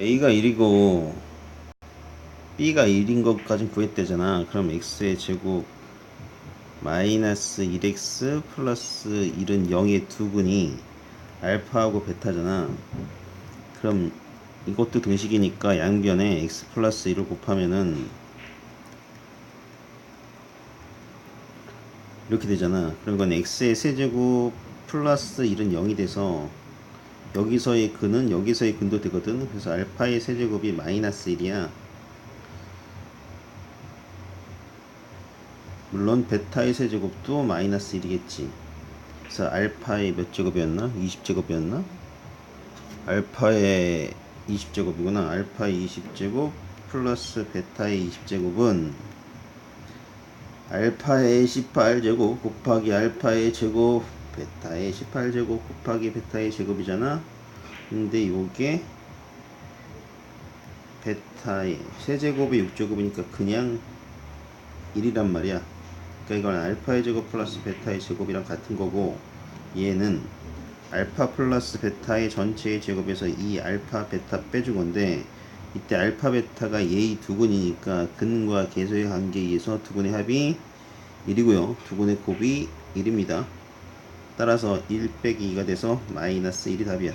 A가 1이고 B가 1인 것까지 구했대잖아. 그럼 X의 제곱 마이너스 1X 플러스 1은 0의 두 근이 알파하고 베타잖아. 그럼 이것도 등식이니까 양변에 X 플러스 1을 곱하면은 이렇게 되잖아. 그럼 이건 x의 세제곱 플러스 1은 0이 돼서 여기서의 근은 여기서의 근도 되거든. 그래서 알파의 세제곱이 마이너스 1이야. 물론 베타의 세제곱도 마이너스 1이겠지. 그래서 알파의 몇 제곱이었나? 20제곱이었나? 알파의 20제곱이구나. 알파의 20제곱 플러스 베타의 20제곱은 알파의 18제곱 곱하기 알파의 제곱 베타의 18제곱 곱하기 베타의 제곱이잖아 근데 요게 베타의 세제곱의 6제곱이니까 그냥 1이란 말이야 그러니까 이건 알파의 제곱 플러스 베타의 제곱이랑 같은 거고 얘는 알파 플러스 베타의 전체의 제곱에서 이 알파 베타 빼준 건데 이때 알파 베타가 얘의 두 근이니까 근과 계수의 관계에 의해서 두 근의 합이 1이고요. 두 근의 곱이 1입니다. 따라서 1 빼기 2가 돼서 마이너스 1이 답이야.